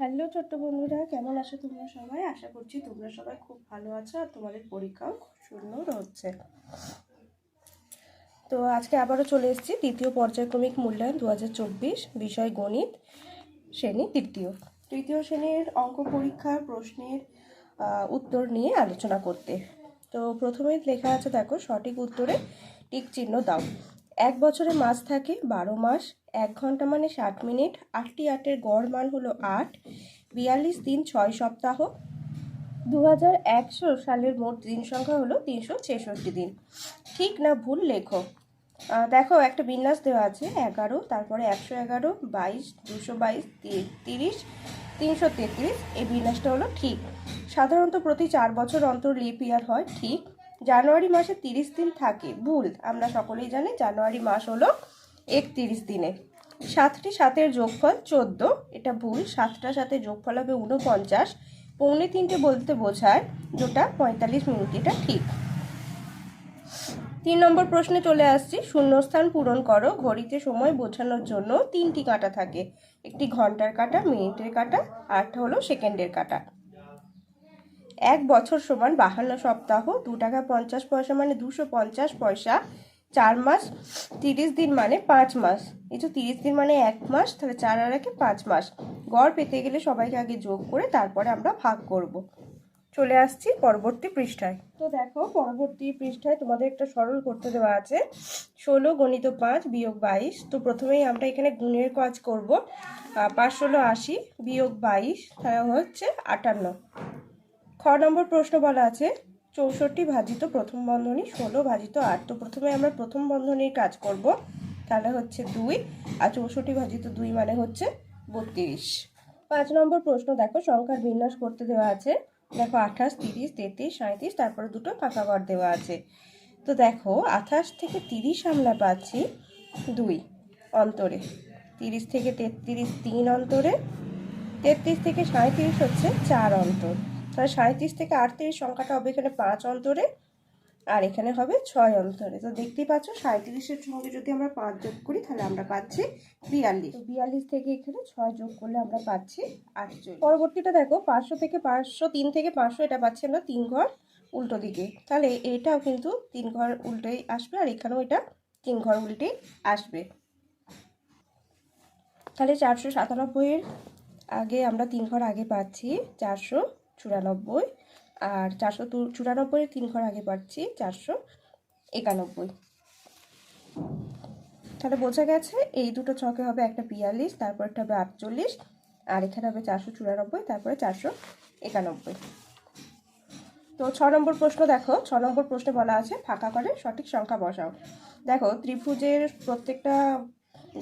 Hello ছোট্ট বন্ধুরা, কেমন আছো তোমরা সবাই? আশা করছি তোমরা সবাই খুব ভালো আছো আর তোমাদের পরীক্ষাও খুব সুন্দর হচ্ছে। তো আজকে আবারও চলে এসেছি দ্বিতীয় পর্যায়ক্রমিক মূল্যায়ন দু হাজার চব্বিশ, বিষয় গণিত, শ্রেণি তৃতীয়। তৃতীয় শ্রেণির অঙ্ক পরীক্ষার প্রশ্নের উত্তর নিয়ে আলোচনা করতে। তো প্রথমেই লেখা আছে দেখো, সঠিক উত্তরে টিক চিহ্ন দাও। এক বছরে মাস থাকে, বারো মাস এক ঘণ্টা মানে ষাট মিনিট। আটটি আটের গড় মান হলো আট। বিয়াল্লিশ দিন ছয় সপ্তাহ। দু হাজার একশো সালের মোট দিন সংখ্যা হলো তিনশো ছেষট্টি দিন। ঠিক না ভুল লেখো? দেখো, একটা বিন্যাস দেওয়া আছে। এগারো, তারপরে একশো এগারো, বাইশ, দুশো বাইশ তিরিশ, তিনশো তেত্রিশ। এই বিন্যাসটা হলো ঠিক। সাধারণত প্রতি চার বছর অন্তর লিপ ইয়ার হয়, ঠিক। জানুয়ারি মাসে তিরিশ দিন থাকে, ভুল। আমরা সকলেই জানি জানুয়ারি মাস হলো একত্রিশ দিনে। সাতটি সাতের যোগফল চোদ্দ, এটা ভুল, সাতটা সাথে যোগফল হবে উনপঞ্চাশ পৌনে তিনটে বলতে বোঝায় যেটা পঁয়তাল্লিশ মিনিট, এটা ঠিক। তিন নম্বর প্রশ্নে চলে আসছি, শূন্যস্থান পূরণ করো, ঘড়িতে সময় বোঝানোর জন্য তিনটি কাঁটা থাকে। একটি ঘণ্টার কাঁটা, মিনিটের কাঁটা আরটা হলো সেকেন্ডের কাঁটা। এক বছর সমান বাহান্ন সপ্তাহ, দু টাকা পঞ্চাশ পয়সা মানে দুশো পঞ্চাশ পয়সা। চার মাস, তিরিশ দিন মানে পাঁচ মাস। এই তিরিশ দিন মানে এক মাস, তাহলে চার আর একে পাঁচ মাস। গড় পেতে গেলে সবাইকে আগে যোগ করে তারপরে আমরা ভাগ করব। চলে আসছি পরবর্তী পৃষ্ঠায়। তো দেখো, পরবর্তী পৃষ্ঠায় তোমাদের একটা সরল করতে দেওয়া আছে। ষোলো গণিত পাঁচ বিয়োগ বাইশ। তো প্রথমেই আমরা এখানে গুণের কাজ করব। পাঁচ, ষোলো, আশি বিয়োগ বাইশ হচ্ছে আটান্ন। খ নম্বর প্রশ্ন বলা আছে। চৌষট্টি ভাজিত প্রথম বন্ধনী, ষোলো ভাজিত আট। তো প্রথমে আমরা প্রথম বন্ধনীর কাজ করব, তাহলে হচ্ছে দুই, আর চৌষট্টি ভাজিত দুই মানে হচ্ছে বত্রিশ। পাঁচ নম্বর প্রশ্ন, দেখো সংখ্যার বিন্যাস করতে দেওয়া আছে। দেখো আঠাশ, তিরিশ, তেত্রিশ সাঁত্রিশ তারপরে দুটো ফাঁকা ঘর দেওয়া আছে। তো দেখো আঠাশ থেকে তিরিশ আমরা পাচ্ছি দুই অন্তরে। তিরিশ থেকে তেত্রিশ, তিন অন্তরে। তেত্রিশ থেকে সাঁত্রিশ হচ্ছে চার অন্তর। তাহলে সাঁত্রিশ থেকে আটত্রিশ সংখ্যাটা হবে এখানে পাঁচ অন্তরে আর এখানে হবে ছয় অন্তরে। তো দেখতেই পাচ্ছ সাঁত্রিশের সঙ্গে যদি আমরা পাঁচ যোগ করি তাহলে আমরা পাচ্ছি বিয়াল্লিশ। বিয়াল্লিশ থেকে এখানে ছয় যোগ করলে আমরা পাচ্ছি আটচল্লিশ। পরবর্তীটা দেখো পাঁচশো থেকে পাঁচশো তিন থেকে পাঁচশো এটা পাচ্ছি আমরা তিন ঘর উল্টো দিকে। তাহলে এটাও কিন্তু তিন ঘর উল্টোই আসবে আর এখানেও এটা তিন ঘর উল্টেই আসবে। তাহলে চারশো সাতানব্বইয়ের আগে আমরা তিন ঘর আগে পাচ্ছি চারশো চুরানব্বই। আর চারশো চুরানব্বই তিন ঘর আগে পাচ্ছি চারশো একানব্বই। তাহলে বোঝা গেছে এই দুটো ছকে হবে একটা বিয়াল্লিশ তারপর একটা হবে আটচল্লিশ, আর এখানে হবে চারশো চুরানব্বই, তারপরে চারশো একানব্বই। তো ছ নম্বর প্রশ্ন দেখো, ছ নম্বর প্রশ্নে বলা আছে, ফাঁকা করে সঠিক সংখ্যা বসাও। দেখো, ত্রিভুজের প্রত্যেকটা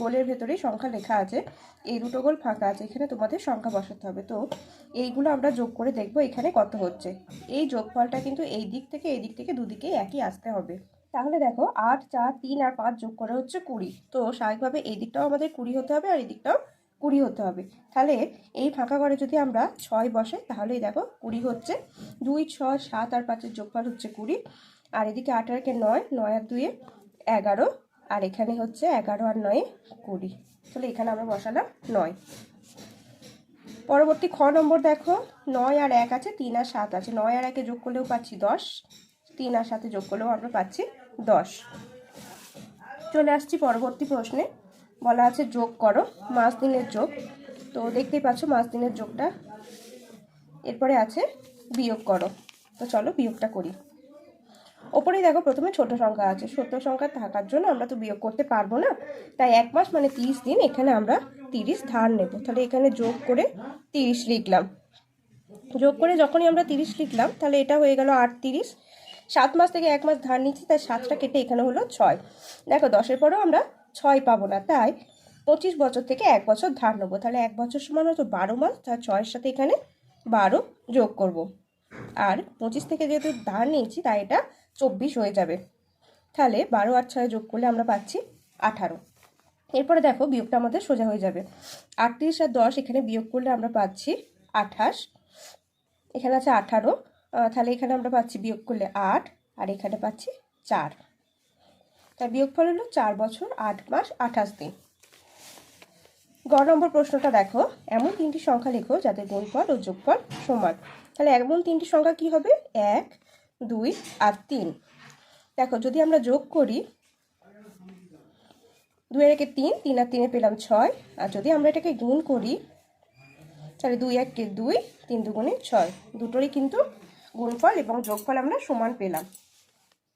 গোলের ভেতরেই সংখ্যা লেখা আছে। এই দুটো গোল ফাঁকা আছে, এখানে তোমাদের সংখ্যা বসাতে হবে। তো এইগুলো আমরা যোগ করে দেখব এখানে কত হচ্ছে। এই যোগফলটা কিন্তু এই দিক থেকে, এই দিক থেকে দুদিকে একই আসতে হবে। তাহলে দেখো, আট, চার, তিন আর পাঁচ যোগ করে হচ্ছে কুড়ি। তো স্বাভাবিকভাবে এই দিকটাও আমাদের কুড়ি হতে হবে আর এই দিকটাও কুড়ি হতে হবে। তাহলে এই ফাঁকা ঘরে যদি আমরা ছয় বসে, তাহলেই দেখো কুড়ি হচ্ছে। দুই, ছয়, সাত আর পাঁচের যোগফল হচ্ছে কুড়ি। আর এদিকে আট আর নয় নয় আর দুয়ে এগারো। আর এখানে হচ্ছে এগারো আর নয়ে কুড়ি। তাহলে এখানে আমরা বসালাম নয়। পরবর্তী খ নম্বর দেখো, নয় আর এক আছে, তিন আর সাত আছে। নয় আর একে যোগ করলেও পাচ্ছি দশ, তিন আর সাথে যোগ করলেও আমরা পাচ্ছি দশ। চলে আসছি পরবর্তী প্রশ্নে। বলা আছে যোগ করো, মাস দিনের যোগ। তো দেখতেই পাচ্ছ মাস দিনের যোগটা। এরপরে আছে বিয়োগ করো। তো চলো বিয়োগটা করি। ওপরেই দেখো প্রথমে ছোট সংখ্যা আছে। ছোট সংখ্যা থাকার জন্য আমরা তো বিয়োগ করতে পারব না। তাই এক মাস মানে তিরিশ দিন, এখানে আমরা তিরিশ ধার নেব। তাহলে এখানে যোগ করে তিরিশ লিখলাম। যোগ করে যখনই আমরা তিরিশ লিখলাম, তাহলে এটা হয়ে গেল আট তিরিশ সাত মাস থেকে এক মাস ধার নিচ্ছি, তাই সাতটা কেটে এখানে হলো ছয়। দেখো, দশের পরেও আমরা ছয় পাবো না, তাই পঁচিশ বছর থেকে এক বছর ধার নেব। তাহলে এক বছর সমান হতো বারো মাস তার ছয়ের সাথে এখানে বারো যোগ করব। আর পঁচিশ থেকে যেহেতু ধার নিয়েছি, তাই এটা চব্বিশ হয়ে যাবে। তাহলে বারো আর ছয় যোগ করলে আমরা পাচ্ছি আঠারো। এরপরে দেখো বিয়োগটা আমাদের সোজা হয়ে যাবে। আটত্রিশ আর দশ এখানে বিয়োগ করলে আমরা পাচ্ছি আঠাশ। এখানে আছে আঠারো তাহলে এখানে আমরা পাচ্ছি বিয়োগ করলে আট, আর এখানে পাচ্ছি চার। তাই বিয়োগফল হলো চার বছর, আট মাস, আঠাশ দিন। গ নম্বর প্রশ্নটা দেখো। এমন তিনটি সংখ্যা লেখো যাদের গুণফল ও যোগফল সমান। তাহলে এমন তিনটি সংখ্যা কি হবে? এক, দুই আর তিন। দেখো, যদি আমরা যোগ করি, দুই একে তিন তিন আর তিনে পেলাম ছয়। আর যদি আমরা এটাকে গুণ করি, তাহলে দুই এককে দুই, তিন দুগুণে ছয়। দুটোরই কিন্তু গুণফল এবং যোগফল আমরা সমান পেলাম।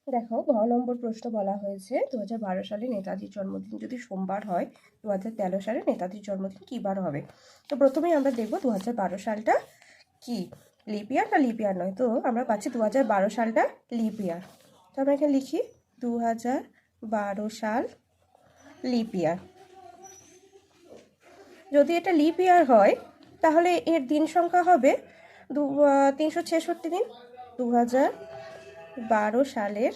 দেখো, ঘ নম্বর প্রশ্ন বলা হয়েছে দু হাজার বারো সালে নেতাজির জন্মদিন যদি সোমবার হয় দু হাজার তেরো সালে নেতাজির জন্মদিন কী বার হবে? তো প্রথমেই আমরা দেখব দু হাজার বারো সালটা কি। লিপ ইয়ার না লিপ ইয়ার নয়? তো আমরা পাচ্ছি দু হাজার বারো সালটা লিপ ইয়ার তো আমরা এখানে লিখি দু হাজার বারো সাল লিপ ইয়ার যদি এটা লিপ ইয়ার হয়, তাহলে এর দিন সংখ্যা হবে দু তিনশো ছেষট্টি দিন দু হাজার বারো সালের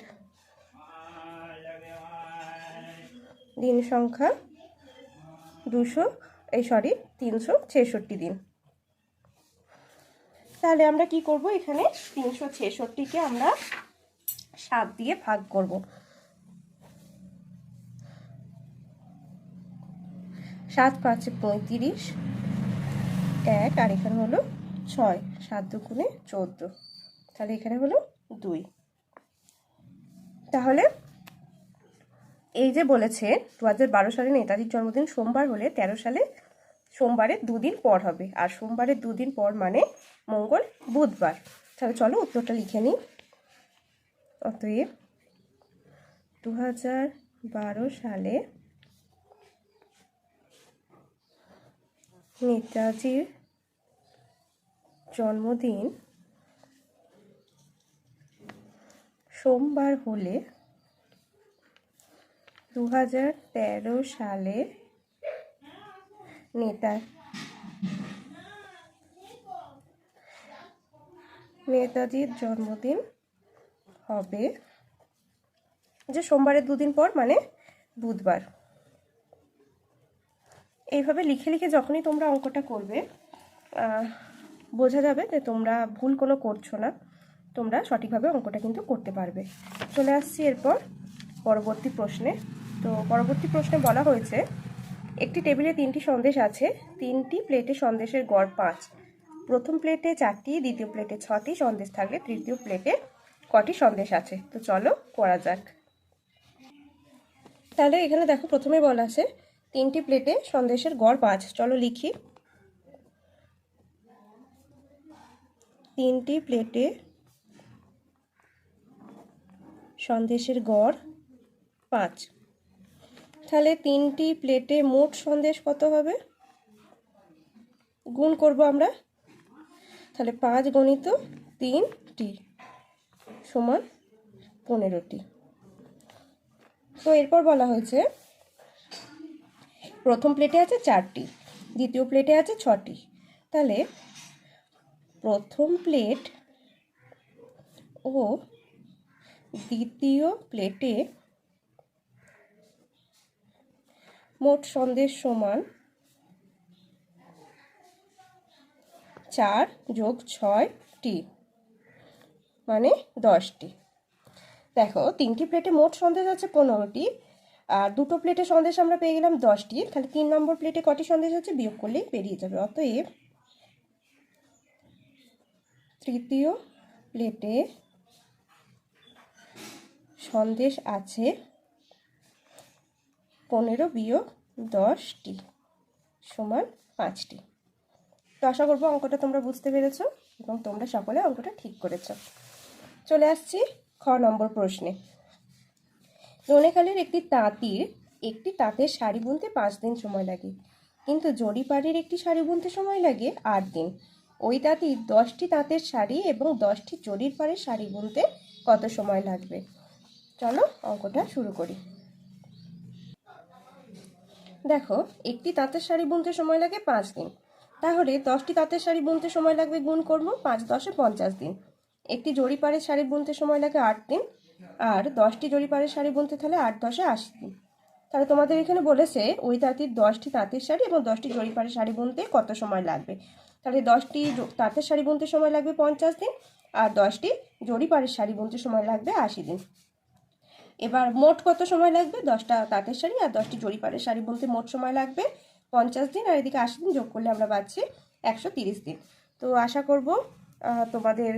দিন সংখ্যা দুশো, এই সরি তিনশো ছেষট্টি দিন। তাহলে আমরা কি করব? এখানে তিনশো ছেষট্টিকে আমরা সাত দিয়ে ভাগ করব। সাত পাঁচে পঁয়ত্রিশ, এক, আর এখানে হলো ছয়, সাত দুগুণে চোদ্দ। তাহলে এখানে হলো দুই। তাহলে এই যে বলেছে, দু হাজার বারো সালে নেতাজির জন্মদিন সোমবার হলে তেরো সালে সোমবারের দুদিন পর হবে। আর সোমবারের দুদিন পর মানে মঙ্গল, বুধবার। তাহলে চলো উত্তরটা লিখে নিই। অতএব দু হাজার বারো সালে নেতাজির জন্মদিন সোমবার হলে দু হাজার তেরো সালে নেতা নেতাজির জন্মদিন হবে যে সোমবারের দুদিন পর মানে বুধবার। এইভাবে লিখে লিখে যখনই তোমরা অঙ্কটা করবে বোঝা যাবে যে তোমরা ভুল কোনো করছ না। তোমরা সঠিকভাবে অঙ্কটা কিন্তু করতে পারবে। চলে আসছি এরপর পরবর্তী প্রশ্নে। তো পরবর্তী প্রশ্নে বলা হয়েছে একটি টেবিলে তিনটি সন্দেশ আছে। তিনটি প্লেটে সন্দেশের গড় পাঁচ। প্রথম প্লেটে চারটি, দ্বিতীয় প্লেটে ছটি, সন্দেশ থাকলে তৃতীয় প্লেটে কটি সন্দেশ আছে। তো চলো করা যাক। তাহলে এখানে দেখো প্রথমে বলা আছে, তিনটি প্লেটে সন্দেশের গড় পাঁচ। চলো লিখি। তিনটি প্লেটে সন্দেশের গড় পাঁচ। তাহলে তিনটি প্লেটে মোট সন্দেশ কত হবে? গুণ করব আমরা। তাহলে পাঁচ গণিত তিনটি সমান পনেরোটি। তো এরপর বলা হয়েছে, প্রথম প্লেটে আছে চারটি, দ্বিতীয় প্লেটে আছে ছটি। তাহলে প্রথম প্লেট ও দ্বিতীয় প্লেটে মোট সন্দেশ সমান চার যোগ ছয়টি মানে দশটি। দেখো, তিনটি প্লেটে মোট সন্দেশ আছে পনেরোটি, আর দুটো প্লেটে সন্দেশ আমরা পেয়ে গেলাম দশটি। তাহলে তিন নম্বর প্লেটে কটি সন্দেশ আছে বিয়োগ করলেই বেরিয়ে যাবে। অতএব তৃতীয় প্লেটে সন্দেশ আছে পনেরো বিয়োগ দশটি সমান পাঁচটি। তো আশা করব অঙ্কটা তোমরা বুঝতে পেরেছ এবং তোমরা সকলে অঙ্কটা ঠিক করেছ। চলে আসছি খ নম্বর প্রশ্নে। রনেখালের একটি তাঁতির একটি তাঁতের শাড়ি বুনতে পাঁচ দিন সময় লাগে, কিন্তু জরিপাড়ির একটি শাড়ি বুনতে সময় লাগে আট দিন। ওই তাঁতির দশটি তাঁতের শাড়ি এবং দশটি জরির পাড়ের শাড়ি বুনতে কত সময় লাগবে? চলো অঙ্কটা শুরু করি। দেখো, একটি তাঁতের শাড়ি বুনতে সময় লাগে পাঁচ দিন। তাহলে দশটি তাঁতের শাড়ি বুনতে সময় লাগবে গুণ করব পাঁচ দশে পঞ্চাশ দিন। একটি জরিপাড়ের শাড়ি বুনতে সময় লাগে আট দিন, আর দশটি জরিপাড়ের শাড়ি বুনতে তাহলে আট দশে আশি দিন। তাহলে তোমাদের এখানে বলেছে ওই তাঁতির দশটি তাঁতের শাড়ি এবং দশটি জরিপাড়ের শাড়ি বুনতে কত সময় লাগবে? তাহলে দশটি তাঁতের শাড়ি বুনতে সময় লাগবে পঞ্চাশ দিন, আর দশটি জরিপাড়ের শাড়ি বুনতে সময় লাগবে আশি দিন। এবার মোট কত সময় লাগবে? দশটা তাঁতের শাড়ি আর দশটি জরিপাড়ের শাড়ি বলতে মোট সময় লাগবে পঞ্চাশ দিন আর এদিকে আশি দিন যোগ করলে আমরা পাচ্ছি একশো দিন। তো আশা করব তোমাদের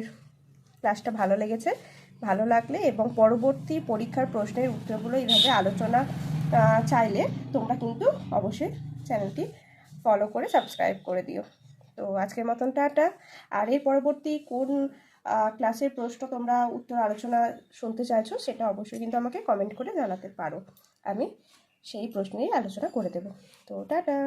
ক্লাসটা ভালো লেগেছে, ভালো লাগলে এবং পরবর্তী পরীক্ষার প্রশ্নের উত্তরগুলো এইভাবে আলোচনা চাইলে তোমরা কিন্তু অবশ্যই চ্যানেলটি ফলো করে সাবস্ক্রাইব করে দিও। তো আজকের মতন টাটা। আর এর পরবর্তী কোন ক্লাসের প্রশ্ন তোমরা উত্তর আলোচনা শুনতে চাইছো, সেটা অবশ্যই কিন্তু আমাকে কমেন্ট করে জানাতে পারো। আমি সেই প্রশ্নেই আলোচনা করে দেবো। তো টাটা!